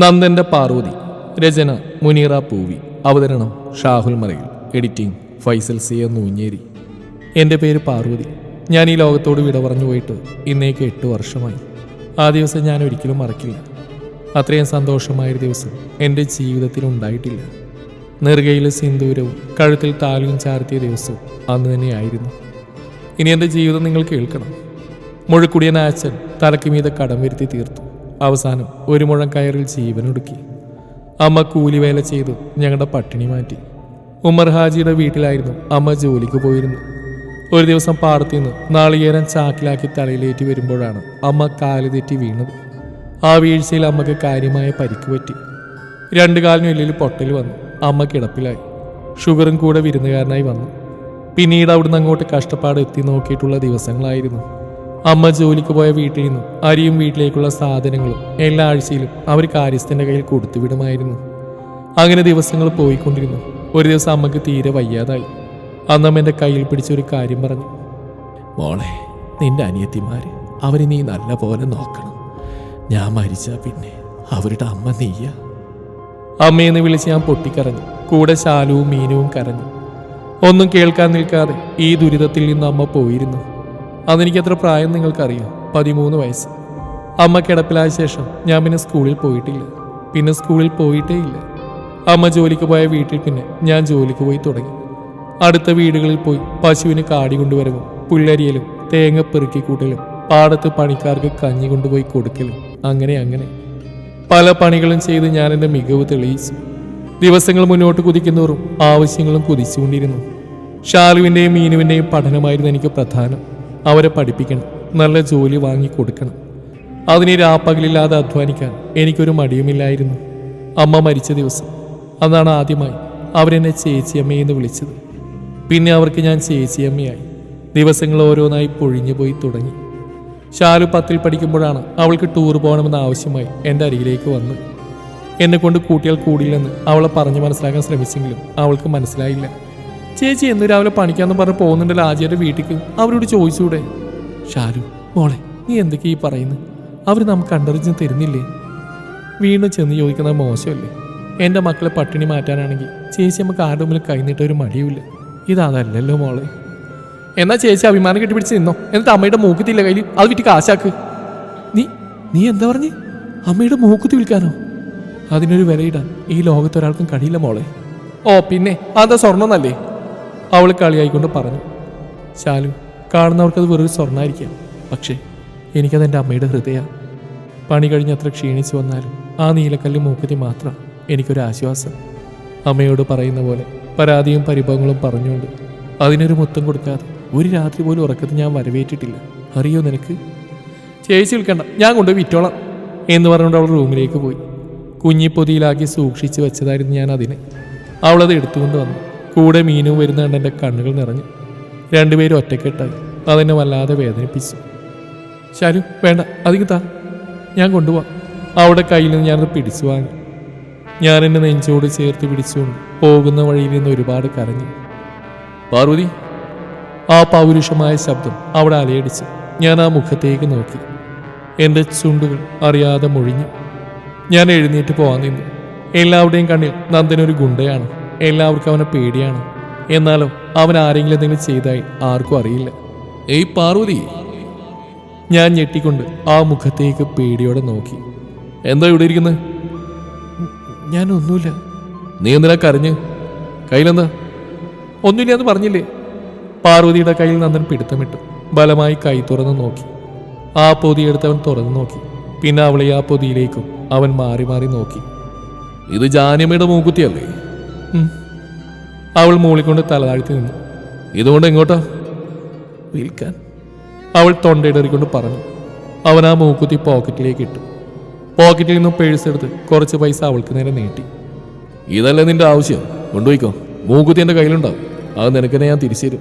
നന്ദന്റെ പാർവതി രചന മുനീറ പൂവി അവതരണം Shahul മറയിൽ editing Faisal C A Noonjeri. എന്റെ പേര് പാർവതി ഞാൻ ഈ ലോകത്തോട് വിട പറഞ്ഞു പോയിട്ട് ഇന്നേക്ക് എട്ട് വർഷമായി. ആ ദിവസം ഞാൻ ഒരിക്കലും മറക്കില്ല. അത്രയും സന്തോഷമായൊരു ദിവസം എന്റെ ജീവിതത്തിൽ ഉണ്ടായിട്ടില്ല. നെറുകയിൽ സിന്ദൂരവും കഴുത്തിൽ താലിയും ചാർത്തിയ ദിവസവും അന്ന് തന്നെയായിരുന്നു ഇനി എന്റെ ജീവിതം നിങ്ങൾ കേൾക്കണം. മുഴുക്കുടിയൻ തലക്ക് മീത കടം വരുത്തി തീർത്തു. അവസാനം ഒരു മുഴം കയറിൽ ജീവനൊടുക്കി. അമ്മ കൂലിവേല ചെയ്തു ഞങ്ങളുടെ പട്ടിണി മാറ്റി. ഉമർ ഹാജിയുടെ വീട്ടിലായിരുന്നു അമ്മ ജോലിക്ക് പോയിരുന്നു ഒരു ദിവസം പാടത്തു നിന്ന് നാളികേരം ചാക്കിലാക്കി തലയിലേറ്റി വരുമ്പോഴാണ് അമ്മ കാൽ തെറ്റി വീണത്. ആ വീഴ്ചയിൽ അമ്മയ്ക്ക് കാര്യമായ പരിക്ക് പറ്റി. രണ്ടു കാലിനുള്ളിൽ പൊട്ടൽ വന്നു. അമ്മ കിടപ്പിലായി. ഷുഗറും കൂടെ വിരുന്നുകാരനായി വന്നു. പിന്നീട് അവിടുന്ന് അങ്ങോട്ട് കഷ്ടപ്പാട് എത്തി നോക്കിയിട്ടുള്ള ദിവസങ്ങളായിരുന്നു. അമ്മ ജോലിക്ക് പോയ വീട്ടിൽ നിന്നും അരിയും വീട്ടിലേക്കുള്ള സാധനങ്ങളും എല്ലാ ആഴ്ചയിലും അവർ കാര്യസ്ഥന്റെ കയ്യിൽ കൊടുത്തുവിടുമായിരുന്നു അങ്ങനെ ദിവസങ്ങൾ പോയിക്കൊണ്ടിരുന്നു. ഒരു ദിവസം അമ്മയ്ക്ക് തീരെ വയ്യാതായി. അന്നമ്മ എന്റെ കയ്യിൽ പിടിച്ചൊരു കാര്യം പറഞ്ഞു. മോളെ നിന്റെ അനിയത്തിമാര് അവരെ നീ നല്ല പോലെ നോക്കണം. ഞാൻ മരിച്ചാ പിന്നെ അവരുടെ അമ്മ നീയ. അമ്മയെന്ന് വിളിച്ച് ഞാൻ പൊട്ടിക്കരഞ്ഞു. കൂടെ ശാലുവും മീനുവും കരഞ്ഞു. ഒന്നും കേൾക്കാൻ നിൽക്കാതെ ഈ ദുരിതത്തിൽ നിന്ന് അമ്മ പോയിരുന്നു. അതെനിക്ക് എത്ര പ്രായം നിങ്ങൾക്കറിയാം. പതിമൂന്ന് വയസ്സ്. അമ്മ കിടപ്പിലായ ശേഷം ഞാൻ പിന്നെ സ്കൂളിൽ പോയിട്ടില്ല. പിന്നെ സ്കൂളിൽ പോയിട്ടേ ഇല്ല. അമ്മ ജോലിക്ക് പോയ വീട്ടിൽ പിന്നെ ഞാൻ ജോലിക്ക് പോയി തുടങ്ങി. അടുത്ത വീടുകളിൽ പോയി പശുവിന് കാടി കൊണ്ടുവരവും പുല്ലരിയലും തേങ്ങ പെറുക്കി കൂട്ടലും പാടത്ത് പണിക്കാർക്ക് കഞ്ഞി കൊണ്ടുപോയി കൊടുക്കലും അങ്ങനെ അങ്ങനെ. പല പണികളും ചെയ്ത് ഞാൻ എന്റെ മികവ് തെളിയിച്ചു. ദിവസങ്ങൾ മുന്നോട്ട് കുതിക്കുന്നവരും ആവശ്യങ്ങളും കുതിച്ചുകൊണ്ടിരുന്നു. ഷാലുവിന്റെയും മീനുവിന്റെയും പഠനമായിരുന്നു എനിക്ക് പ്രധാനം. അവരെ പഠിപ്പിക്കണം. നല്ല ജോലി വാങ്ങി കൊടുക്കണം. അതിന് രാപ്പകലില്ലാതെ അധ്വാനിക്കാൻ എനിക്കൊരു മടിയുമില്ലായിരുന്നു. അമ്മ മരിച്ച ദിവസം. അതാണ് ആദ്യമായി അവരെന്നെ ചേച്ചിയമ്മയെന്ന് വിളിച്ചത്. പിന്നെ അവർക്ക് ഞാൻ ചേച്ചിയമ്മയായി. ദിവസങ്ങൾ ഓരോന്നായി പൊഴിഞ്ഞു പോയി തുടങ്ങി. ഷാലു പത്തിൽ പഠിക്കുമ്പോഴാണ് അവൾക്ക് ടൂർ പോകണമെന്ന ആവശ്യമായി എന്റെ അരികിലേക്ക് വന്ന്. എന്നെ കൊണ്ട് കൂട്ടിയാൽ കൂടിയില്ലെന്ന് അവളെ പറഞ്ഞു മനസ്സിലാക്കാൻ ശ്രമിച്ചെങ്കിലും അവൾക്ക് മനസ്സിലായില്ല. ചേച്ചി എന്ന് രാവിലെ പണിക്കാന്ന് പറഞ്ഞ് പോകുന്നുണ്ടല്ലോ ആജിയുടെ വീട്ടിക്ക്. അവരോട് ചോദിച്ചൂടെ? ഷാരു മോളെ നീ എന്തൊക്കെയാ ഈ പറയുന്നത് അവർ നമുക്ക് കണ്ടറിഞ്ഞ് തരുന്നില്ലേ? വീണ്ടും ചെന്ന് ചോദിക്കുന്നത് മോശമല്ലേ? എന്റെ മക്കളെ പട്ടിണി മാറ്റാനാണെങ്കിൽ ചേച്ചി നമുക്ക് ആരുടെ മുമ്പിൽ കൈനീട്ട ഒരു മടിയുമില്ല. ഇതതല്ലല്ലോ മോളെ. എന്നാ ചേച്ചി അഭിമാനം കെട്ടിപ്പിടിച്ച് നിന്നോ? എന്നിട്ട് അമ്മയുടെ മൂക്കത്തില്ല കയ്യിൽ അത് വിറ്റ് കാശാക്ക്. നീ നീ എന്താ പറഞ്ഞ്? അമ്മയുടെ മൂക്കുത്തി വിൽക്കാനോ? അതിനൊരു വിലയിടാൻ ഈ ലോകത്തൊരാൾക്കും കഴിയില്ല മോളെ. ഓ പിന്നെ അതാ സ്വർണമെന്നല്ലേ? അവൾ കളിയായിക്കൊണ്ട് പറഞ്ഞു ശാലു കാണുന്നവർക്കത് വെറൊരു സ്വർണമായിരിക്കാം പക്ഷേ എനിക്കത് എന്റെ അമ്മയുടെ ഹൃദയ. പണി കഴിഞ്ഞ് അത്ര ക്ഷീണിച്ചു വന്നാലും ആ നീലക്കല്ല് മൂക്കുതി മാത്രം എനിക്കൊരു ആശ്വാസം. അമ്മയോട് പറയുന്ന പോലെ പരാതിയും പരിഭവങ്ങളും പറഞ്ഞുകൊണ്ട് അതിനൊരു മുത്തം കൊടുക്കാതെ ഒരു രാത്രി പോലും ഉറക്കത്തിൽ ഞാൻ വരവേറ്റിട്ടില്ല. അറിയോ നിനക്ക്? ചേച്ചി വിൽക്കണ്ട ഞാൻ കൊണ്ട് വിറ്റോളാം എന്ന് പറഞ്ഞുകൊണ്ട് അവൾ റൂമിലേക്ക് പോയി. കുഞ്ഞിപ്പൊതിയിലാക്കി സൂക്ഷിച്ചു വെച്ചതായിരുന്നു ഞാൻ അതിന്. അവളത് എടുത്തുകൊണ്ട് വന്നു. കൂടെ മീനും വരുന്ന കണ്ട് എന്റെ കണ്ണുകൾ നിറഞ്ഞു. രണ്ടുപേരും ഒറ്റക്കെട്ടായി. അതെന്നെ വല്ലാതെ വേദനിപ്പിച്ചു. ശരു വേണ്ട അതിങ്ങ് താ. ഞാൻ കൊണ്ടുപോവാം. അവിടെ കയ്യിൽ നിന്ന് ഞാനത് പിടിച്ചു വാങ്ങി. ഞാൻ എന്നെ നെഞ്ചോട് ചേർത്ത് പിടിച്ചുകൊണ്ട് പോകുന്ന വഴിയിൽ നിന്ന് ഒരുപാട് കരഞ്ഞു. പാർവതി ആ പൗരുഷമായ ശബ്ദം അവിടെ അലയടിച്ചു ഞാൻ ആ മുഖത്തേക്ക് നോക്കി. എന്റെ ചുണ്ടുകൾ അറിയാതെ മൊഴിഞ്ഞു. ഞാൻ എഴുന്നേറ്റ് പോകാൻ നിന്നു. എല്ലാവരുടെയും കണ്ണിൽ നന്ദനൊരു ഗുണ്ടയാണ്. എല്ലാവർക്കും അവനെ പേടിയാണ്. എന്നാലും അവൻ ആരെങ്കിലും എന്തെങ്കിലും ചെയ്തായി ആർക്കും അറിയില്ല. ഏയ് പാർവതി ഞാൻ ഞെട്ടിക്കൊണ്ട് ആ മുഖത്തേക്ക് പേടിയോടെ നോക്കി. എന്താ ഇവിടെ ഇരിക്കുന്നത് ഞാനൊന്നുമില്ല. നീ എന്തിനാ കരഞ്ഞ്? കയ്യിലെന്താ? ഒന്നുമില്ല എന്ന് പറഞ്ഞില്ലേ? പാർവതിയുടെ കയ്യിൽ നന്ദൻ പിടുത്തമിട്ടു. ബലമായി കൈ തുറന്നു നോക്കി. ആ പൊതിയെടുത്തവൻ തുറന്നു നോക്കി. പിന്നെ അവളെ ആ പൊതിയിലേക്കും അവൻ മാറി മാറി നോക്കി. ഇത് ജാനമ്മയുടെ മൂക്കുത്തിയല്ലേ. അവൾ മൂളിക്കൊണ്ട് തലതാഴ്ത്തി നിന്നു. ഇതുകൊണ്ട് എങ്ങോട്ടാ? വിൽക്കാൻ. അവൾ തൊണ്ടയിടറിക്കൊണ്ട് പറഞ്ഞു. അവൻ ആ മൂക്കുത്തി പോക്കറ്റിലേക്ക് ഇട്ടു. പോക്കറ്റിൽ നിന്നും പേഴ്സ് എടുത്ത് കുറച്ച് പൈസ അവൾക്ക് നേരെ നീട്ടി. ഇതല്ലേ നിന്റെ ആവശ്യം? കൊണ്ടുപോയിക്കോ. മൂക്കുത്തി എന്റെ കയ്യിലുണ്ടാവും അത് നിനക്കെന്നെ ഞാൻ തിരിച്ചു തരും.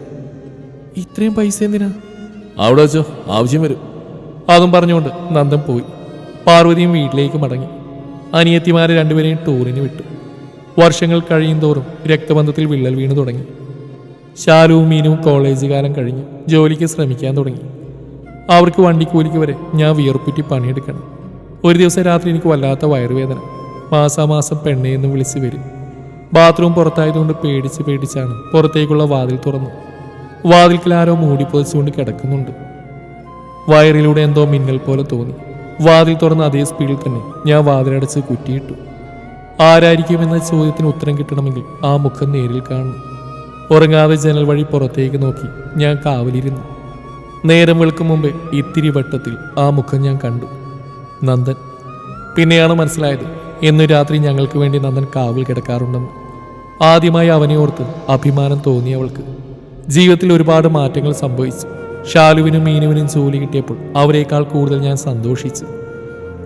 ഇത്രയും പൈസ എന്തിനാ? അവിടെ വെച്ചോ. ആവശ്യം വരും. അതും പറഞ്ഞുകൊണ്ട് നന്ദൻ പോയി. പാർവതിയും വീട്ടിലേക്ക് മടങ്ങി. അനിയത്തിമാരെ രണ്ടുപേരെയും ടൂറിന് വിട്ടു. വർഷങ്ങൾ കഴിയും തോറും രക്തബന്ധത്തിൽ വിള്ളൽ വീണു തുടങ്ങി. ശാലുവും മീനും കോളേജ് കാലം കഴിഞ്ഞ് ജോലിക്ക് ശ്രമിക്കാൻ തുടങ്ങി. അവർക്ക് വണ്ടിക്കൂലിക്ക് വരെ ഞാൻ വിയർപ്പുറ്റി പണിയെടുക്കണം. ഒരു ദിവസം രാത്രി എനിക്ക് വല്ലാത്ത വയറുവേദന. മാസാമാസം പെണ്ണേ എന്ന് വിളിച്ച് വരും. ബാത്റൂം പുറത്തായതുകൊണ്ട് പേടിച്ച് പേടിച്ചാണ് പുറത്തേക്കുള്ള വാതിൽ തുറന്നു. വാതിൽക്കിൽ ആരോ മൂടിപ്പൊതിച്ചുകൊണ്ട് കിടക്കുന്നുണ്ട്. വയറിലൂടെ എന്തോ മിന്നൽ പോലെ തോന്നി. വാതിൽ തുറന്ന് അതേ സ്പീഡിൽ തന്നെ ഞാൻ വാതിലടച്ച് കുറ്റിയിട്ടു. ആരായിരിക്കുമെന്ന ചോദ്യത്തിന് ഉത്തരം കിട്ടണമെങ്കിൽ ആ മുഖം നേരിൽ കാണണം. ഉറങ്ങാതെ ജനൽ വഴി പുറത്തേക്ക് നോക്കി ഞാൻ കാവലിരുന്നു. നേരം വെളുക്കും മുമ്പേ ഇത്തിരി വട്ടത്തിൽ ആ മുഖം ഞാൻ കണ്ടു. നന്ദൻ. പിന്നെയാണ് മനസ്സിലായത് എന്നു രാത്രി ഞങ്ങൾക്ക് വേണ്ടി നന്ദൻ കാവൽ കിടക്കാറുണ്ടെന്ന്. ആദ്യമായി അവനെ ഓർത്ത് അഭിമാനം തോന്നി അവൾക്ക്. ജീവിതത്തിൽ ഒരുപാട് മാറ്റങ്ങൾ സംഭവിച്ചു. ഷാലുവിനും മീനുവിനും ജോലി കിട്ടിയപ്പോൾ അവരെക്കാൾ കൂടുതൽ ഞാൻ സന്തോഷിച്ചു.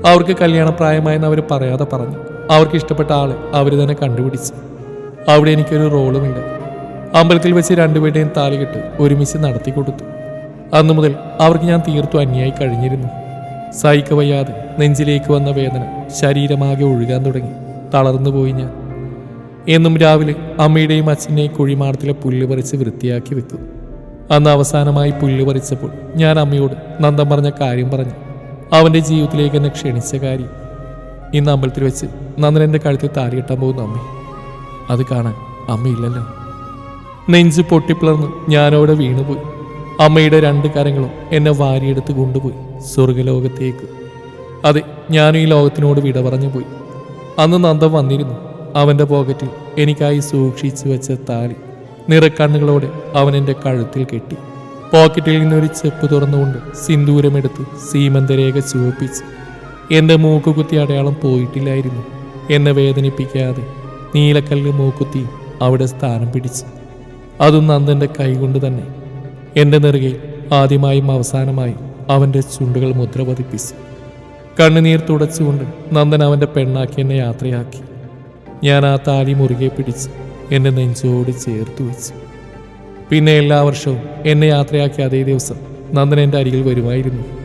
അവർക്ക് കല്യാണപ്രായമായെന്ന് അവർ പറയാതെ പറഞ്ഞു. അവർക്ക് ഇഷ്ടപ്പെട്ട ആളെ അവർ തന്നെ കണ്ടുപിടിച്ചു. അവിടെ എനിക്കൊരു റോളുമില്ല അമ്പലത്തിൽ വെച്ച് രണ്ടുപേരുടെയും താലികെട്ട് ഒരുമിച്ച് നടത്തി കൊടുത്തു. അന്നു മുതൽ അവർക്ക് ഞാൻ തീർത്തു അന്യായി കഴിഞ്ഞിരുന്നു. സഹിക്ക വയ്യാതെ നെഞ്ചിലേക്ക് വന്ന വേദന ശരീരമാകെ ഒഴുകാൻ തുടങ്ങി. തളർന്നു പോയി ഞാൻ. എന്നും രാവിലെ അമ്മയുടെയും അച്ഛന്റെയും കുഴിമാടത്തിലെ പുല്ല് പറിച്ച് വൃത്തിയാക്കി വെക്കും. അന്ന് അവസാനമായി പുല്ല് പറിച്ചപ്പോൾ ഞാൻ അമ്മയോട് നന്ദം പറഞ്ഞ കാര്യം പറഞ്ഞു. അവന്റെ ജീവിതത്തിലേക്ക് എന്നെ ക്ഷണിച്ച കാര്യം. ഇന്ന് അമ്പലത്തിൽ വെച്ച് നന്ദൻ എന്റെ കഴുത്തിൽ താരി കെട്ടാൻ പോകുന്നു അമ്മേ. അത് കാണാൻ അമ്മയില്ലല്ലോ. നെഞ്ച് പൊട്ടിപ്പിളർന്ന് ഞാനവിടെ വീണുപോയി. അമ്മയുടെ രണ്ട് കരങ്ങളും എന്നെ വാരിയെടുത്ത് കൊണ്ടുപോയി സ്വർഗലോകത്തേക്ക് അതെ ഞാനും ഈ ലോകത്തിനോട് വിട പറഞ്ഞു പോയി അന്ന് നന്ദൻ വന്നിരുന്നു. അവന്റെ പോക്കറ്റിൽ എനിക്കായി സൂക്ഷിച്ചു വെച്ച താലി. നിറക്കണ്ണുകളോടെ അവൻ എന്റെ കഴുത്തിൽ കെട്ടി. പോക്കറ്റിൽ നിന്നൊരു ചെപ്പ് തുറന്നുകൊണ്ട് സിന്ദൂരമെടുത്ത് സീമന്തരേഖ ചുവപ്പിച്ച് എന്റെ മൂക്കുകുത്തി അടയാളം പോയിട്ടില്ലായിരുന്നു. എന്നെ വേദനിപ്പിക്കാതെ നീലക്കല്ല് മൂക്കുത്തി അവിടെ സ്ഥാനം പിടിച്ചു. അതും നന്ദന്റെ കൈകൊണ്ട് തന്നെ. എന്റെ നെറുകയിൽ ആദ്യമായും അവസാനമായും അവന്റെ ചുണ്ടുകൾ മുദ്ര പതിപ്പിച്ചു. കണ്ണുനീർ തുടച്ചുകൊണ്ട് നന്ദൻ അവന്റെ പെണ്ണാക്കി എന്നെ യാത്രയാക്കി. ഞാൻ ആ താലി മുറുകെ പിടിച്ച് എന്റെ നെഞ്ചോട് ചേർത്ത് വെച്ചു. പിന്നെ എല്ലാ വർഷവും എന്നെ യാത്രയാക്കിയ അതേ ദിവസം നന്ദൻ എന്റെ അരികിൽ വരുമായിരുന്നു.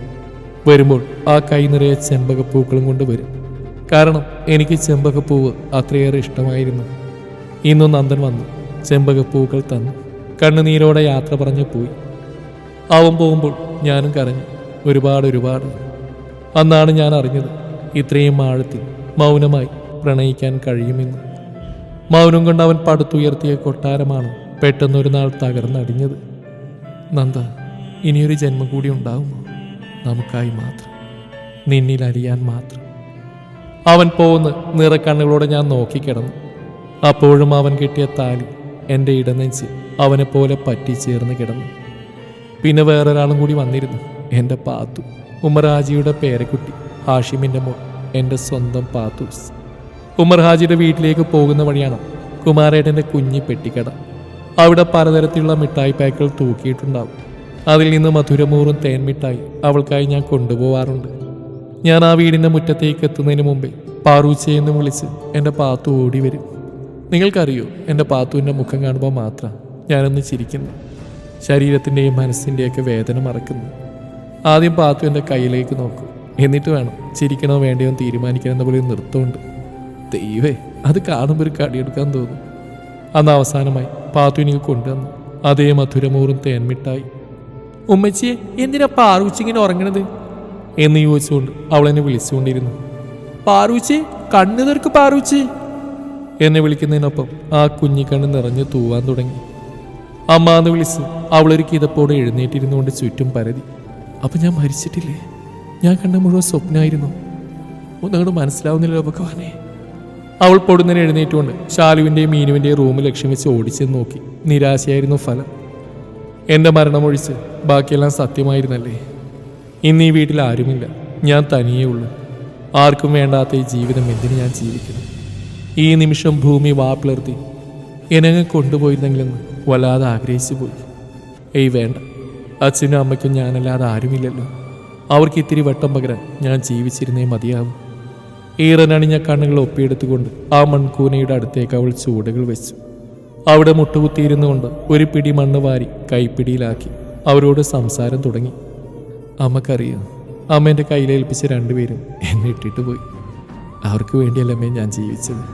വരുമ്പോൾ ആ കൈ നിറയെ ചെമ്പകപ്പൂക്കളും കൊണ്ട് വരും. കാരണം എനിക്ക് ചെമ്പകപ്പൂവ് അത്രയേറെ ഇഷ്ടമായിരുന്നു. ഇന്നും നന്ദൻ വന്നു. ചെമ്പകപ്പൂക്കൾ തന്നു. കണ്ണുനീരോടെ യാത്ര പറഞ്ഞു പോയി. അവൻ പോകുമ്പോൾ ഞാനും കരഞ്ഞു. ഒരുപാട് ഒരുപാട്. അന്നാണ് ഞാൻ അറിഞ്ഞത് ഇത്രയും ആഴത്തിൽ മൗനമായി പ്രണയിക്കാൻ കഴിയുമെന്ന്. മൗനം കൊണ്ട് അവൻ പടുത്തുയർത്തിയ കൊട്ടാരമാണ് പെട്ടെന്നൊരു നാൾ തകർന്നടിഞ്ഞത്. നന്ദ ഇനിയൊരു ജന്മം കൂടി ഉണ്ടാവുമോ? നമുക്കായി മാത്രം. നിന്നിൽ അറിയാൻ മാത്രം. അവൻ പോകുന്ന നിറക്കണ്ണുകളോടെ ഞാൻ നോക്കിക്കിടന്നു അപ്പോഴും അവൻ കിട്ടിയ താലി എന്റെ ഇടനെഞ്ച് അവനെ പോലെ പറ്റിച്ചേർന്ന് കിടന്നു. പിന്നെ വേറൊരാളും കൂടി വന്നിരുന്നു. എന്റെ പാത്തു ഉമറാജിയുടെ പേരക്കുട്ടി ഹാഷിമിന്റെ മോൾ എന്റെ സ്വന്തം പാത്തൂസ്. ഉമർ ഹാജിയുടെ വീട്ടിലേക്ക് പോകുന്ന വഴിയാണ് കുമാരേട്ടന്റെ കുഞ്ഞി പെട്ടിക്കട. അവിടെ പലതരത്തിലുള്ള മിഠായി പാക്കുകൾ തൂക്കിയിട്ടുണ്ടാവും. അതിൽ നിന്ന് മധുരമൂറും തേൻമിട്ടായി അവൾക്കായി ഞാൻ കൊണ്ടുപോവാറുണ്ട്. ഞാൻ ആ വീടിന്റെ മുറ്റത്തേക്ക് എത്തുന്നതിന് മുമ്പേ പാറൂച്ചയെന്ന് വിളിച്ച് എന്റെ പാത്തു ഓടി വരും. നിങ്ങൾക്കറിയോ എന്റെ പാത്തുവിന്റെ മുഖം കാണുമ്പോൾ മാത്രം ഞാനൊന്ന് ചിരിക്കുന്നു. ശരീരത്തിന്റെയും മനസ്സിന്റെയൊക്കെ വേദന മറക്കുന്നു. ആദ്യം പാത്തു എന്റെ കയ്യിലേക്ക് നോക്കും. എന്നിട്ട് വേണം ചിരിക്കണോ വേണ്ടയോ തീരുമാനിക്കണമെന്ന പോലെ നൃത്തമുണ്ട്. ദൈവേ അത് കാണുമ്പോൾ ഒരു കടിയെടുക്കാൻ തോന്നും. അന്ന് അവസാനമായി പാത്തു എനിക്ക് കൊണ്ടുവന്നു. അതേ മധുരമൂറും തേൻമിട്ടായി ഉമ്മച്ചിയെ എന്തിനാ പാറൂച്ചി ഇങ്ങനെ ഉറങ്ങണത്? എന്ന് ചോദിച്ചുകൊണ്ട് അവൾ എന്നെ വിളിച്ചുകൊണ്ടിരുന്നു. പാറൂച്ചി കണ്ണു തീർക്ക് പാറൂച്ചി. എന്നെ വിളിക്കുന്നതിനൊപ്പം ആ കുഞ്ഞിക്കണ്ണ് നിറഞ്ഞു തൂവാൻ തുടങ്ങി. അമ്മ എന്ന് വിളിച്ച് അവളൊരു കിതപ്പോടെ എഴുന്നേറ്റിരുന്നുകൊണ്ട് ചുറ്റും പരതി. അപ്പം ഞാൻ മരിച്ചിട്ടില്ലേ? ഞാൻ കണ്ട മുഴുവൻ സ്വപ്നമായിരുന്നു ഒന്നങ്ങോട്ട് മനസ്സിലാവുന്നില്ല ഭഗവാനെ. അവൾ പൊടുന്നതിന് എഴുന്നേറ്റുകൊണ്ട് ശാലുവിന്റെയും മീനുവിന്റെയും റൂം ലക്ഷ്യം വെച്ച് ഓടിച്ചെന്ന് നോക്കി. നിരാശയായിരുന്നു ഫലം. എന്റെ മരണമൊഴിച്ച് ബാക്കിയെല്ലാം സത്യമായിരുന്നല്ലേ? ഇന്ന് ഈ വീട്ടിൽ ആരുമില്ല. ഞാൻ തനിയേ ഉള്ളൂ. ആർക്കും വേണ്ടാത്ത ഈ ജീവിതം എന്തിനു ഞാൻ ജീവിക്കുന്നു? ഈ നിമിഷം ഭൂമി വാപ്പിളർത്തി എന്നെ കൊണ്ടുപോയിരുന്നെങ്കിലെന്ന് വല്ലാതെ ആഗ്രഹിച്ചു പോയി. ഏയ് വേണ്ട. അച്ഛനും അമ്മയ്ക്കും ഞാനല്ലാതെ ആരുമില്ലല്ലോ. അവർക്ക് ഇത്തിരി വട്ടം പകരാൻ ഞാൻ ജീവിച്ചിരുന്നേ മതിയാവും. ഈറനണിഞ്ഞ കണ്ണുകൾ ഒപ്പിയെടുത്തുകൊണ്ട് ആ മൺകൂനയുടെ അടുത്തേക്ക് അവൾ ചൂടുകൾ വെച്ചു. അവിടെ മുട്ടുകുത്തിയിരുന്നു കൊണ്ട് ഒരു പിടി മണ്ണ് വാരി കൈപ്പിടിയിലാക്കി. അവരോട് സംസാരം തുടങ്ങി. അമ്മക്കറിയാം അമ്മ എന്റെ കയ്യിലേൽപ്പിച്ച രണ്ടുപേരും എന്നെ ഇട്ടിട്ട് പോയി. അവർക്ക് വേണ്ടിയല്ലമ്മേ ഞാൻ ജീവിച്ചത്.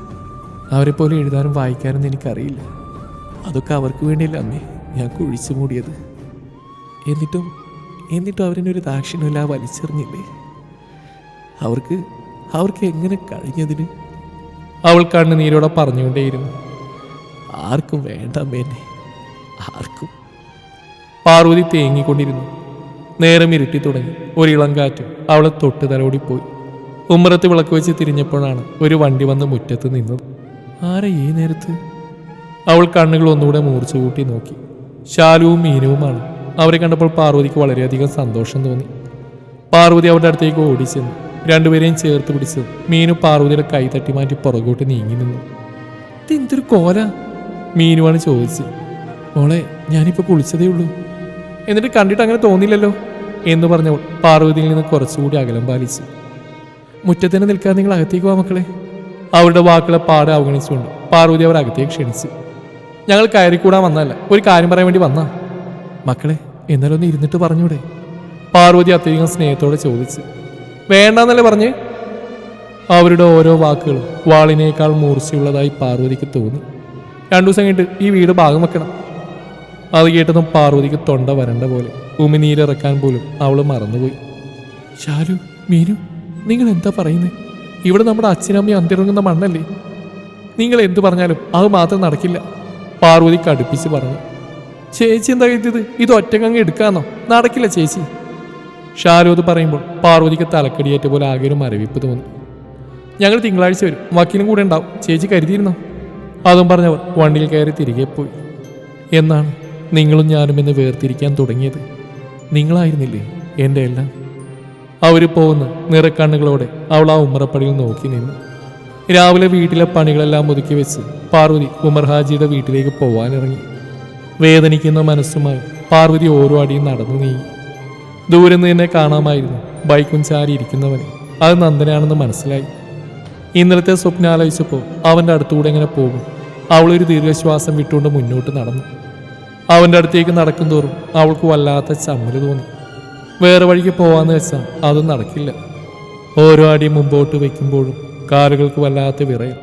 അവരെ പോലെ എഴുതാനും വായിക്കാനൊന്നും എനിക്കറിയില്ല. അതൊക്കെ അവർക്ക് വേണ്ടിയല്ല അമ്മേ ഞാൻ കുഴിച്ചു മൂടിയത്. എന്നിട്ടും എന്നിട്ടും അവരെന്നെ ഒരു ദാക്ഷിണ്യമില്ല വലിച്ചെറിഞ്ഞില്ലേ? അവർക്ക് അവർക്ക് എങ്ങനെ കഴിഞ്ഞതിന്? അവൾ കണ്ണുനീരോടെ പറഞ്ഞുകൊണ്ടേയിരുന്നു. ആർക്കും വേണ്ട മേനെ ആർക്കും. പാർവതി തേങ്ങിക്കൊണ്ടിരുന്നു. നേരം ഇരുട്ടി തുടങ്ങി. ഒരിളം കാറ്റ് അവളെ തൊട്ട് തലോടിപ്പോയി ഉമ്മറത്ത് വിളക്ക് വെച്ച് തിരിഞ്ഞപ്പോഴാണ് ഒരു വണ്ടി വന്ന് മുറ്റത്ത് നിന്നത്. ആരെ ഈ നേരത്ത്? അവൾ കണ്ണുകൾ ഒന്നുകൂടെ മൂർച്ച കൂട്ടി നോക്കി. ശാലുവും മീനുവുമാണ്. അവരെ കണ്ടപ്പോൾ പാർവതിക്ക് വളരെയധികം സന്തോഷം തോന്നി. പാർവതി അവരുടെ അടുത്തേക്ക് ഓടിച്ചെന്നു. രണ്ടുപേരെയും ചേർത്ത് പിടിച്ചത് മീനു പാർവതിയുടെ കൈ തട്ടി മാറ്റി പുറകോട്ട് നീങ്ങി നിന്നു. ഇതെന്തൊരു കോല? മീനുവാണ് ചോദിച്ച് മോളെ ഞാനിപ്പോൾ കുളിച്ചതേ ഉള്ളൂ. എന്നിട്ട് കണ്ടിട്ട് അങ്ങനെ തോന്നില്ലല്ലോ എന്ന് പറഞ്ഞവൾ പാർവതിയിൽ നിന്ന് കുറച്ചുകൂടി അകലം പാലിച്ചു. മുറ്റത്തിന് നിൽക്കാൻ നിങ്ങൾ അകത്തേക്ക് വാ മക്കളെ. അവരുടെ വാക്കുകളെ പാടെ അവഗണിച്ചുകൊണ്ട് പാർവതി അവർ അകത്തേക്ക് ക്ഷണിച്ചു. ഞങ്ങൾ കയറിക്കൂടാൻ വന്നല്ല ഒരു കാര്യം പറയാൻ വേണ്ടി വന്നാ. മക്കളെ എന്നാലും ഒന്ന് ഇരുന്നിട്ട് പറഞ്ഞൂടെ. പാർവതി അത്യധികം സ്നേഹത്തോടെ ചോദിച്ചു. വേണ്ടെന്നല്ലേ പറഞ്ഞ്? അവരുടെ ഓരോ വാക്കുകളും വാളിനേക്കാൾ മൂർച്ചയുള്ളതായി പാർവതിക്ക് തോന്നി. രണ്ടു ദിവസം കഴിഞ്ഞിട്ട് ഈ വീട് ഭാഗം വെക്കണം. അത് കേട്ടതും പാർവതിക്ക് തൊണ്ട വരണ്ട പോലെ. ഉമിനീരിറക്കാൻ പോലും അവൾ മറന്നുപോയി. ശാലു മീനു നിങ്ങൾ എന്താ പറയുന്നത് ഇവിടെ നമ്മുടെ അച്ഛനമ്മയും അന്തിറങ്ങുന്ന മണ്ണല്ലേ? നിങ്ങൾ എന്തു പറഞ്ഞാലും അത് മാത്രം നടക്കില്ല. പാർവതി കടുപ്പിച്ച് പറഞ്ഞു. ചേച്ചി എന്താ കരുതിയത്? ഇത് ഒറ്റക്കങ്ങ് എടുക്കാന്നോ? നടക്കില്ല ചേച്ചി. ഷാലു അത് പറയുമ്പോൾ പാർവതിക്ക് തലക്കടിയേറ്റ പോലെ ആകെ ഒരു മരവിപ്പ് തോന്നി. ഞങ്ങൾ തിങ്കളാഴ്ച വരും. വക്കീലും കൂടെ ഉണ്ടാവും. ചേച്ചി കരുതിയിരുന്നോ? അതും പറഞ്ഞവർ വണ്ടിയിൽ കയറി തിരികെ പോയി. എന്നാണ് നിങ്ങളും ഞാനും എന്ന് വേർതിരിക്കാൻ തുടങ്ങിയത്. നിങ്ങളായിരുന്നില്ലേ എന്റെ എല്ലാം? അവർ പോകുന്ന നിറക്കണ്ണുകളോടെ അവൾ ആ ഉമ്മറപ്പടിയിൽ നോക്കി നിന്നു. രാവിലെ വീട്ടിലെ പണികളെല്ലാം ഒതുക്കി വെച്ച് പാർവതി ഉമർ ഹാജിയുടെ വീട്ടിലേക്ക് പോവാനിറങ്ങി. വേദനിക്കുന്ന മനസ്സുമായി പാർവതി ഓരോ അടിയും നടന്നു നീങ്ങി. ദൂരെ നിന്ന് കാണാമായിരുന്നു ബൈക്കും ചാരി ഇരിക്കുന്നവനെ അത് നന്ദനാണെന്ന് മനസ്സിലായി. ഇന്നലത്തെ സ്വപ്നം ആലോചിച്ചപ്പോൾ അവന്റെ അടുത്തുകൂടെ എങ്ങനെ പോകും. അവളൊരു ദീർഘശ്വാസം വിട്ടുകൊണ്ട് മുന്നോട്ട് നടന്നു. അവന്റെ അടുത്തേക്ക് നടക്കും തോറും അവൾക്ക് വല്ലാത്ത ചമ്മൽ തോന്നി. വേറെ വഴിക്ക് പോവാന്ന് വെച്ചാൽ അതും നടക്കില്ല. ഓരോ അടി മുമ്പോട്ട് വയ്ക്കുമ്പോഴും കാലുകൾക്ക് വല്ലാത്ത വിറയൽ.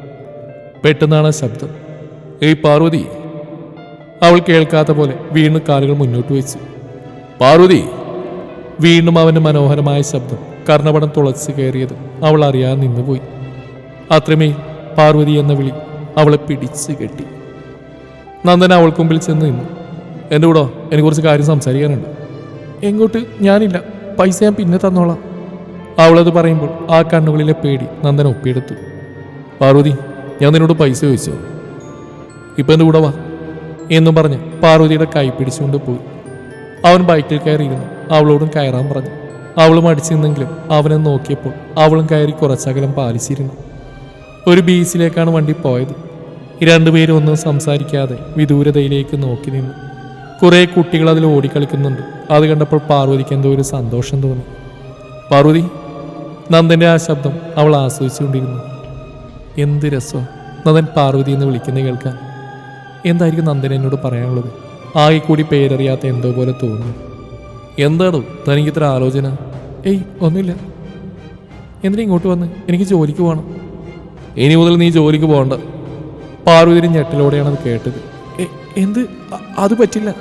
പെട്ടെന്നാണ് ശബ്ദം. ഏയ് പാർവതി. അവൾ കേൾക്കാത്ത പോലെ വീണ്ടും കാലുകൾ മുന്നോട്ട് വെച്ചു. പാർവതി. വീണ്ടും അവന്റെ മനോഹരമായ ശബ്ദം കർണപടം തുളച്ച് കയറിയത് അവൾ അറിയാതെ നിന്നുപോയി. അത്രമേൽ പാർവതി എന്ന വിളി അവളെ പിടിച്ച് കെട്ടി. നന്ദൻ അവൾക്ക് മുമ്പിൽ ചെന്ന് നിന്നു. എന്റെ കൂടോ എനിക്ക് കുറച്ച് കാര്യം സംസാരിക്കാനുണ്ട്. എങ്ങോട്ട്? ഞാനില്ല. പൈസ ഞാൻ പിന്നെ തന്നോളാം. അവളത് പറയുമ്പോൾ ആ കണ്ണുകളിലെ പേടി നന്ദൻ ഒപ്പിയെടുത്തു. പാർവതി ഞാൻ നിന്നോട് പൈസ ചോദിച്ചോ ഇപ്പം എന്റെ കൂടെ വാ എന്നും പറഞ്ഞ് പാർവതിയുടെ കൈ പിടിച്ചുകൊണ്ട് പോയി. അവൻ ബൈക്കിൽ കയറിയിരുന്നു. അവളോടും കയറാൻ പറഞ്ഞു. അവളും അടിച്ചിരുന്നെങ്കിലും അവനെ നോക്കിയപ്പോൾ അവളും കയറി കുറച്ചകലം പാലിച്ചിരുന്നു. ഒരു ബീച്ചിലേക്കാണ് വണ്ടി പോയത്. രണ്ടുപേരും ഒന്നും സംസാരിക്കാതെ വിദൂരതയിലേക്ക് നോക്കി നിന്നു. കുറേ കുട്ടികൾ അതിൽ ഓടിക്കളിക്കുന്നുണ്ട്. അത് കണ്ടപ്പോൾ പാർവതിക്ക് എന്തോ ഒരു സന്തോഷം തോന്നി. പാർവതി നന്ദന്റെ ആ ശബ്ദം അവൾ ആസ്വദിച്ചുകൊണ്ടിരുന്നു. എന്ത് രസം നന്ദൻ പാർവതി എന്ന് വിളിക്കുന്നത് കേൾക്കാൻ. എന്തായിരിക്കും നന്ദൻ എന്നോട് പറയാനുള്ളത്? ആകെ കൂടി പേരറിയാത്ത എന്തോ പോലെ തോന്നുന്നു എന്താണോ? തനിക്ക് ഇത്ര ആലോചന. ഏയ് ഒന്നുമില്ല. എന്തിനാ ഇങ്ങോട്ട് വന്ന്? എനിക്ക് ജോലിക്ക് പോകണം. ഇനി മുതൽ നീ ജോലിക്ക് പോകണ്ട. പാർവതി ഞെട്ടിലൂടെയാണ് അത് കേട്ടത്. എന്ത്? അത് പറ്റില്ല.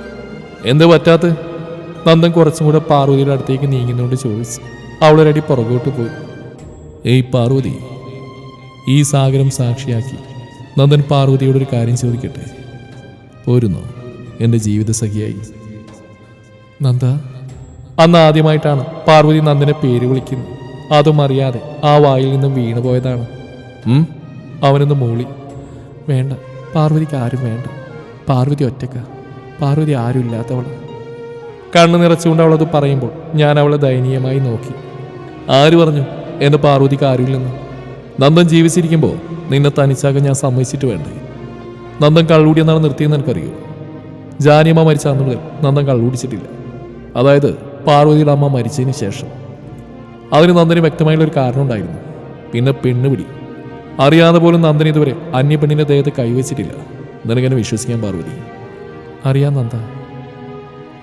എന്ത് പറ്റാത്ത? നന്ദൻ കുറച്ചും കൂടെ പാർവതിയുടെ അടുത്തേക്ക് നീങ്ങുന്നോണ്ട് ചോദിച്ചു. അവളൊരടി പുറകോട്ട് പോയി. ഏയ് പാർവതി ഈ സാഗരം സാക്ഷിയാക്കി. നന്ദൻ പാർവതിയോട് ഒരു കാര്യം ചോദിക്കട്ടെ? പോരുന്നു? എന്റെ ജീവിത സഖിയായി. നന്ദ അന്ന് ആദ്യമായിട്ടാണ് പാർവതി നന്ദനെ പേര് വിളിക്കുന്നത്. അതും അറിയാതെ ആ വായിൽ നിന്നും വീണുപോയതാണ്? അവനൊന്ന് മൂളി. വേണ്ട പാർവതിക്ക് ആരും വേണ്ട. പാർവതി ഒറ്റക്ക. പാർവതി ആരും ഇല്ലാത്തവൾ കണ്ണു നിറച്ചുകൊണ്ട് അവളത് പറയുമ്പോൾ ഞാൻ അവളെ ദയനീയമായി നോക്കി. ആര് പറഞ്ഞു? എന്റെ പാർവതിക്ക് ആരുമില്ലെന്ന് നന്ദൻ ജീവിച്ചിരിക്കുമ്പോൾ നിന്നെ തനിച്ചാക്കാൻ ഞാൻ സമ്മതിച്ചിട്ട് വേണ്ടേ? നന്ദൻ കള്ളൂടി എന്നാണ് നിർത്തിയെന്ന് എനിക്കറിയൂ? ജാനിയമ്മ മരിച്ച അന്ന് മുതൽ നന്ദൻ കള്ളൂടിച്ചിട്ടില്ല. അതായത് പാർവതിയുടെ അമ്മ മരിച്ചതിന് ശേഷം. അതിന് നന്ദന് വ്യക്തമായുള്ളൊരു കാരണം ഉണ്ടായിരുന്നു പിന്നെ പെണ്ണുപിടി. അറിയാതെ പോലും നന്ദൻ ഇതുവരെ അന്യപെണ്ണിന്റെ ദേഹത്തെ കൈവച്ചിട്ടില്ല. നിനക്കെന്നെ വിശ്വസിക്കാൻ പാർവതി. അറിയാം നന്ദ.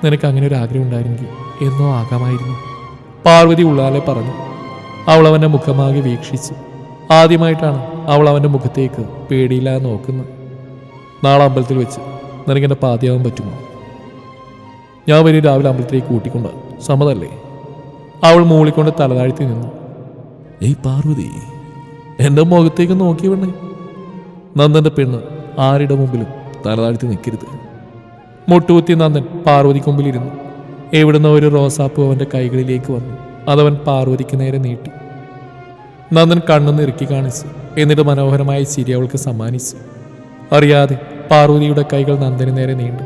നിനക്ക് അങ്ങനെ ഒരു ആഗ്രഹം ഉണ്ടായിരുന്നെങ്കിൽ എന്നോ ആകാമായിരുന്നു. പാർവതി ഉള്ളാലെ പറഞ്ഞു. അവൾ അവന്റെ മുഖമാകെ വീക്ഷിച്ചു. ആദ്യമായിട്ടാണ് അവൾ അവന്റെ മുഖത്തേക്ക് പേടിയില്ലാതെ നോക്കുന്നത്. നാളെ അമ്പലത്തിൽ വെച്ച് നിനക്ക് എന്റെ പാതിയാവാൻ പറ്റുമോ? ഞാൻ വരും രാവിലെ അമ്പലത്തിലേക്ക് കൂട്ടിക്കൊണ്ട്. സമ്മതല്ലേ? അവൾ മൂളിക്കൊണ്ട് തലതാഴ്ത്തി നിന്നു. ഏയ് പാർവതി. എന്റെ മുഖത്തേക്ക് നോക്കി വേണേ നന്ദന്റെ പെണ്ണ് ആരുടെ മുമ്പിലും തലതാഴ്ത്തി നിൽക്കരുത് മുട്ടുകുത്തി നന്ദൻ പാർവതിക്ക് മുമ്പിലിരുന്നു എവിടുന്ന ഒരു റോസാപ്പ് അവന്റെ കൈകളിലേക്ക് വന്നു. അതവൻ പാർവതിക്ക് നേരെ നീട്ടി. നന്ദൻ കണ്ണു ഇറുക്കി കാണിച്ചു എന്നിട്ട് മനോഹരമായ ചിരി അവൾക്ക് സമ്മാനിച്ചു. അറിയാതെ പാർവതിയുടെ കൈകൾ നന്ദന് നേരെ നീണ്ടു.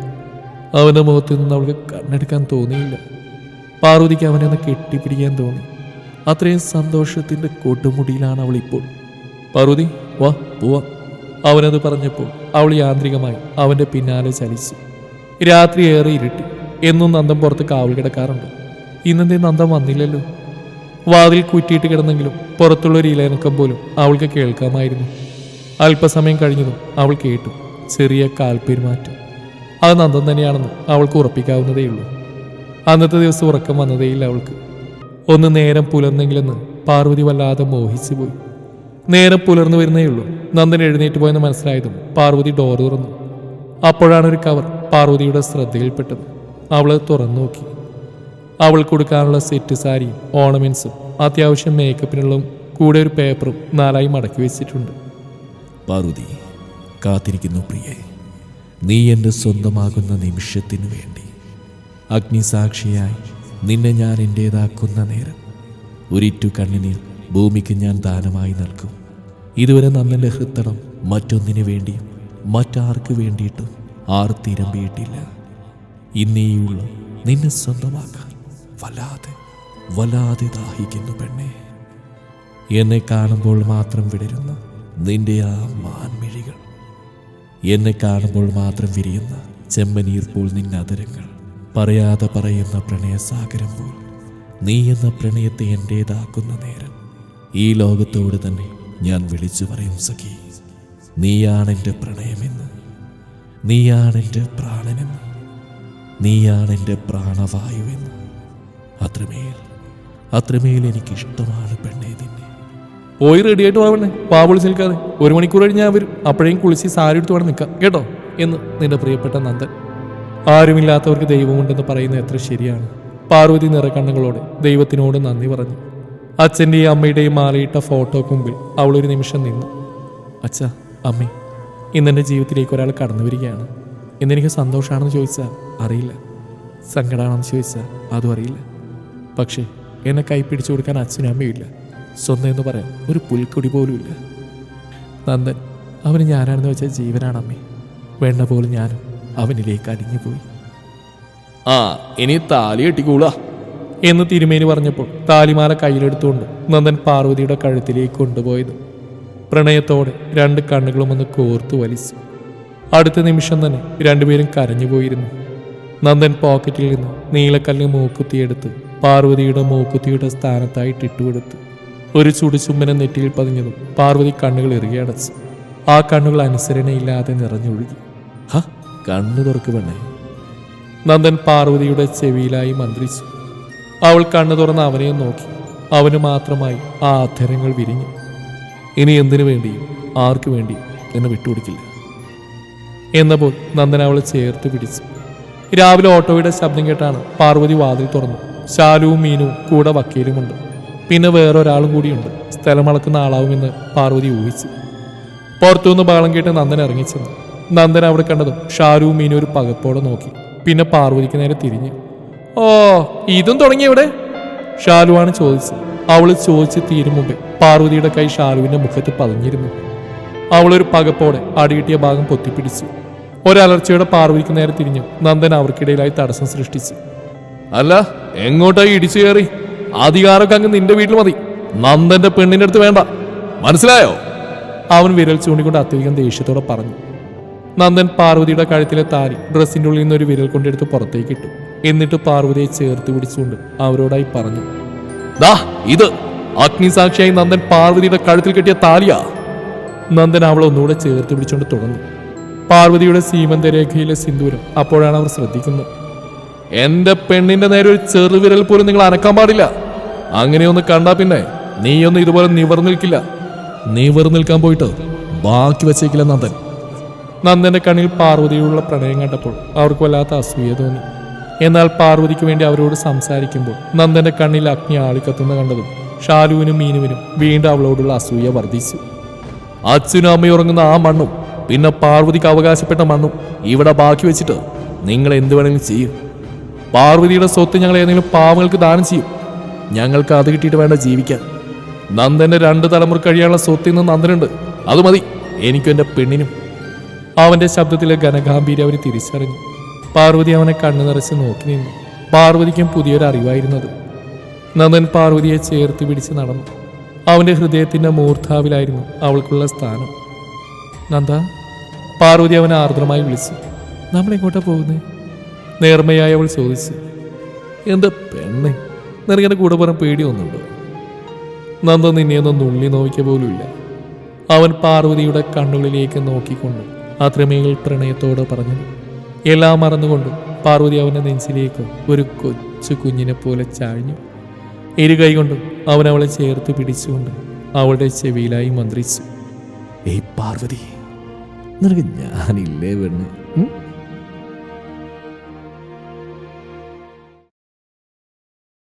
അവന്റെ മുഖത്ത് നിന്ന് അവൾക്ക് കണ്ണെടുക്കാൻ തോന്നിയില്ല. പാർവതിക്ക് അവനെ ഒന്ന് കെട്ടിപ്പിടിക്കാൻ തോന്നി. അത്രയും സന്തോഷത്തിന്റെ കൊടുമുടിയിലാണ് അവൾ ഇപ്പോൾ. പാർവതി വാ പോവാ. അവനത് പറഞ്ഞപ്പോൾ അവൾ യാന്ത്രികമായി അവന്റെ പിന്നാലെ ചലിച്ചു. രാത്രി ഏറെ ഇരുട്ടി. എന്നും നന്ദം പുറത്ത് കാവൽ കിടക്കാറുണ്ട്. ഇന്നെന്തേ നന്ദം വന്നില്ലല്ലോ? വാതിൽ കുറ്റിയിട്ട് കിടന്നെങ്കിലും പുറത്തുള്ള ഒരു ഇലനക്കം പോലും അവൾക്ക് കേൾക്കാമായിരുന്നു. അല്പസമയം കഴിഞ്ഞതും അവൾ കേട്ടു. ചെറിയ കാൽപ്പെരുമാറ്റം അത് നന്ദം തന്നെയാണെന്ന് അവൾക്ക് ഉറപ്പിക്കാവുന്നതേയുള്ളൂ അന്നത്തെ ദിവസം ഉറക്കം വന്നതേയില്ല അവൾക്ക്. ഒന്ന് നേരം പുലർന്നെങ്കിലെന്ന് പാർവതി വല്ലാതെ മോഹിച്ചു പോയി നേരം പുലർന്നു വരുന്നേ ഉള്ളൂ. നന്ദൻ എഴുന്നേറ്റ് പോയെന്ന് മനസ്സിലായതും പാർവതി ഡോർ തുറന്നു. അപ്പോഴാണ് ഒരു കവർ പാർവതിയുടെ ശ്രദ്ധയിൽപ്പെട്ടത്. അവൾ തുറന്നു നോക്കി. അവൾ കൊടുക്കാനുള്ള സെറ്റ് സാരിയും ഓർണമെന്റ്സും അത്യാവശ്യം മേക്കപ്പിനുള്ള കൂടെ ഒരു പേപ്പറും നാലായി മടക്കി വെച്ചിട്ടുണ്ട്. പാർവതി കാത്തിരിക്കുന്നു പ്രിയെ. നീ എന്റെ സ്വന്തമാകുന്ന നിമിഷത്തിനു വേണ്ടി അഗ്നിസാക്ഷിയായി നിന്നെ ഞാൻ എന്റേതാക്കുന്ന നേരം. ഒരിറ്റു കണ്ണിനീർ ഭൂമിക്ക് ഞാൻ ദാനമായി നൽകും. ഇതുവരെ നന്നന്റെ ഹൃത്തടം മറ്റൊന്നിനു വേണ്ടിയും മറ്റാർക്ക് വേണ്ടിയിട്ടും ആർ തിരമ്പിയിട്ടില്ല. ഇന്നേയുള്ള നിന്നെ സ്വന്തമാക്കാൻ വല്ലാതെ വല്ലാതെ ദാഹിക്കുന്നു പെണ്ണെ. എന്നെ കാണുമ്പോൾ മാത്രം വിടരുന്ന നിന്റെ ആ മാൻമിഴികൾ. എന്നെ കാണുമ്പോൾ മാത്രം വിരിയുന്ന ചെമ്മനീർ പോൽ നിന്നതരങ്ങൾ പറയാതെ പറയുന്ന പ്രണയസാഗരം പോൽ നീ എന്ന പ്രണയത്തെ എന്റേതാക്കുന്ന നേരം ഈ ലോകത്തോട് തന്നെ ഞാൻ വിളിച്ചു പറയും സഖി നീയാണെന്റെ പ്രണയമെന്ന്. നീയാണെന്റെ പ്രാണനെന്ന്. നീയാണെന്റെ പ്രാണവായുവെന്ന്. അത്രമേൽ അത്രമേൽ എനിക്കിഷ്ടമാണ് പെണ്ണേ നിന്നെ. പോയി റെഡിയായിട്ട് പോവണേ പാവിളിച്ച് നിൽക്കാതെ ഒരു മണിക്കൂർ കഴിഞ്ഞ് ഞാൻ വരും അപ്പോഴേയും കുളിച്ച് സാരി എടുത്ത് വേണം നിൽക്കാം. കേട്ടോ? എന്ന് നിന്റെ പ്രിയപ്പെട്ട നന്ദൻ. ആരുമില്ലാത്തവർക്ക് ദൈവമുണ്ടെന്ന് പറയുന്നത് എത്ര ശരിയാണ്. പാർവതി നിറക്കണ്ണുകളോട് ദൈവത്തിനോട് നന്ദി പറഞ്ഞു. അച്ഛന്റെയും അമ്മയുടെയും മാറിയിട്ട ഫോട്ടോക്ക് മുമ്പിൽ ഒരു നിമിഷം നിന്നു. അച്ഛ അമ്മേ ഇന്നെന്റെ ജീവിതത്തിലേക്ക് ഒരാൾ കടന്നു വരികയാണ്. ഇന്നെനിക്ക് സന്തോഷമാണെന്ന് ചോദിച്ചാൽ അറിയില്ല. സങ്കടമാണെന്ന് ചോദിച്ചാൽ അതും അറിയില്ല. പക്ഷേ എന്നെ കൈപ്പിടിച്ചു കൊടുക്കാൻ അച്ഛനും അമ്മയും ഇല്ല. സ്വന്തം എന്ന് പറയാൻ ഒരു പുൽക്കൊടി പോലും ഇല്ല. നന്ദൻ അവന് ഞാനാണെന്ന് വെച്ചാൽ ജീവനാണ് അമ്മേ. വേണ്ട പോലും ഞാനും അവനിലേക്ക് അലിഞ്ഞു പോയി ആ ഇനി താലി കെട്ടിക്കൂളാ എന്ന് തിരുമേനി പറഞ്ഞപ്പോൾ താലിമാല കയ്യിലെടുത്തുകൊണ്ട് നന്ദൻ പാർവതിയുടെ കഴുത്തിലേക്ക് കൊണ്ടുപോയത്. പ്രണയത്തോടെ രണ്ട് കണ്ണുകളും ഒന്ന് കോർത്തു വലിച്ചു. അടുത്ത നിമിഷം തന്നെ രണ്ടുപേരും കരഞ്ഞുപോയിരുന്നു. നന്ദൻ പോക്കറ്റിൽ നിന്ന് നീലക്കല്ല് മൂക്കുത്തിയെടുത്ത് പാർവതിയുടെ മൂക്കുത്തിയുടെ സ്ഥാനത്തായിട്ട് ഇട്ടുകൊടുത്തു. ഒരു ചുടുചുമ്മനം നെറ്റിയിൽ പതിഞ്ഞതും പാർവതി കണ്ണുകൾ ഇറുകിയടച്ചു ആ കണ്ണുകൾ അനുസരണയില്ലാതെ നിറഞ്ഞൊഴുകി. ഹ കണ്ണു തുറക്ക് പെണ്ണേ. നന്ദൻ പാർവതിയുടെ ചെവിയിലായി മന്ത്രിച്ചു. അവൾ കണ്ണു തുറന്ന് അവനെയും നോക്കി. അവന് മാത്രമായി ആ അധരങ്ങൾ വിരിഞ്ഞു. ഇനി എന്തിനു വേണ്ടിയും ആർക്കു വേണ്ടിയും എന്നെ വിട്ടുകൊടുക്കില്ല. എന്നപ്പോൾ നന്ദൻ അവളെ ചേർത്ത് പിടിച്ചു. രാവിലെ ഓട്ടോയുടെ ശബ്ദം കേട്ടാണ് പാർവതി വാതിൽ തുറന്നു. ശാലുവും മീനുവും കൂടെ വക്കീലുമുണ്ട്. പിന്നെ വേറൊരാളും കൂടിയുണ്ട്. സ്ഥലം അളക്കുന്ന ആളാവുമെന്ന് പാർവതി ഊഹിച്ചു. പുറത്തുനിന്ന് ബഹളം കേട്ട് നന്ദൻ ഇറങ്ങിച്ചെന്നു. നന്ദൻ അവിടെ കണ്ടതും ഷാരുവും മീനും ഒരു പകപ്പോടെ നോക്കി. പിന്നെ പാർവതിക്ക് നേരെ തിരിഞ്ഞു. ഓ ഇതും തുടങ്ങി ഇവിടെ ഷാലുവാണ് ചോദിച്ചത്. അവൾ ചോദിച്ച് തീരും മുമ്പേ പാർവതിയുടെ കൈ ഷാലുവിന്റെ മുഖത്ത് പതിഞ്ഞിരുന്നു. അവളൊരു പകപ്പോടെ അടികിട്ടിയ ഭാഗം പൊത്തിപ്പിടിച്ചു. ഒരലർച്ചയുടെ പാർവതിക്ക് നേരെ തിരിഞ്ഞു. നന്ദൻ അവർക്കിടയിലായി തടസ്സം സൃഷ്ടിച്ചു. അല്ല എങ്ങോട്ടായി ഇടിച്ചു കയറി? അധികാരമൊക്കെ അങ്ങ് നിന്റെ വീട്ടിൽ മതി. നന്ദന്റെ പെണ്ണിന്റെ അടുത്ത് വേണ്ട. മനസ്സിലായോ? അവൻ വിരൽ ചൂണ്ടിക്കൊണ്ട് അത്യധികം ദേഷ്യത്തോടെ പറഞ്ഞു. നന്ദൻ പാർവതിയുടെ കഴുത്തിലെ താരി ഡ്രസ്സിന്റെ ഉള്ളിൽ നിന്ന് ഒരു വിരൽ കൊണ്ടെടുത്ത് പുറത്തേക്ക് ഇട്ടു. എന്നിട്ട് പാർവതിയെ ചേർത്ത് പിടിച്ചുകൊണ്ട് അവരോടായി പറഞ്ഞു ദാ ഇത് അഗ്നിസാക്ഷിയായി നന്ദൻ പാർവതിയുടെ കഴുത്തിൽ കെട്ടിയ താലിയാ. നന്ദൻ അവളെ ഒന്നുകൂടെ ചേർത്ത് പിടിച്ചുകൊണ്ട് തുടർന്നു പാർവതിയുടെ സീമന്തരേഖയിലെ സിന്ദൂരം അപ്പോഴാണ് അവർ ശ്രദ്ധിക്കുന്നത്. എന്റെ പെണ്ണിന്റെ നേരെ ഒരു ചെറുവിരൽ പോലും നിങ്ങൾ അനക്കാൻ പാടില്ല. അങ്ങനെയൊന്ന് കണ്ടാ പിന്നെ നീയൊന്നും ഇതുപോലെ നിവർന്നു നിൽക്കില്ല. നിവർന്നു നിൽക്കാൻ പോയിട്ട് ബാക്കി വച്ചേക്കില്ല നന്ദൻ. നന്ദന്റെ കണ്ണിൽ പാർവതിയുള്ള പ്രണയം കണ്ടപ്പോൾ അവർക്ക് വല്ലാത്ത അസൂയ തോന്നി. എന്നാൽ പാർവതിക്ക് വേണ്ടി അവരോട് സംസാരിക്കുമ്പോൾ നന്ദന്റെ കണ്ണിൽ അഗ്നി ആളിക്കത്തുന്ന കണ്ടതും ഷാലുവിനും മീനുവിനും വീണ്ടും അവളോടുള്ള അസൂയ വർദ്ധിച്ചു. അച്ഛനും ഉറങ്ങുന്ന ആ മണ്ണും പിന്നെ പാർവതിക്ക് അവകാശപ്പെട്ട മണ്ണും ഇവിടെ ബാക്കി വെച്ചിട്ട് നിങ്ങൾ എന്ത് വേണമെങ്കിലും ചെയ്യും. പാർവതിയുടെ സ്വത്ത് ഞങ്ങൾ ഏതെങ്കിലും പാവങ്ങൾക്ക് ദാനം ചെയ്യും. ഞങ്ങൾക്ക് അത് കിട്ടിയിട്ട് വേണ്ട ജീവിക്കാൻ. നന്ദന്റെ രണ്ട് തലമുറ കഴിയാനുള്ള സ്വത്തിൽ നിന്ന് നന്ദനുണ്ട്. അത് മതി. എനിക്കും എന്റെ പെണ്ണിനും. അവന്റെ ശബ്ദത്തിലെ ഘനഗാംഭീര്യം അവർ തിരിച്ചറിഞ്ഞു. പാർവതി അവനെ കണ്ണു നിറച്ച് നോക്കി നിന്നു. പാർവതിക്കും പുതിയൊരു അറിവായിരുന്നത്. നന്ദൻ പാർവതിയെ ചേർത്ത് പിടിച്ച് നടന്നു. അവന്റെ ഹൃദയത്തിന്റെ മൂർധാവിലായിരുന്നു അവൾക്കുള്ള സ്ഥാനം. നന്ദ പാർവതി അവനെ ആർദ്രമായി വിളിച്ചു. നമ്മൾ എങ്ങോട്ടാ പോകുന്നത് നേർമയായി അവൾ ചോദിച്ചു. എന്ത് പെണ്ണെ നിനക്കെന്റെ കൂടെ പറയാൻ പേടിയൊന്നുണ്ടോ? നന്ദ നിന്നെയൊന്നും നുള്ളി നോക്കിയ പോലുമില്ല. അവൻ പാർവതിയുടെ കണ്ണുകളിലേക്ക് നോക്കിക്കൊണ്ട് ആ പ്രണയത്തോടെ പറഞ്ഞു എല്ലാം മറന്നുകൊണ്ട് പാർവതി അവന്റെ നെഞ്ചിലേക്ക് ഒരു കൊച്ചു കുഞ്ഞിനെ പോലെ ചാഞ്ഞു. ഇരു കൈകൊണ്ടും അവൻ അവളെ ചേർത്ത് പിടിച്ചുകൊണ്ട് അവളുടെ ചെവിയിലായി മന്ത്രിച്ചു. ഏയ് പാർവതി നിനക്ക് ഞാനില്ലേ പെണ്ണ്?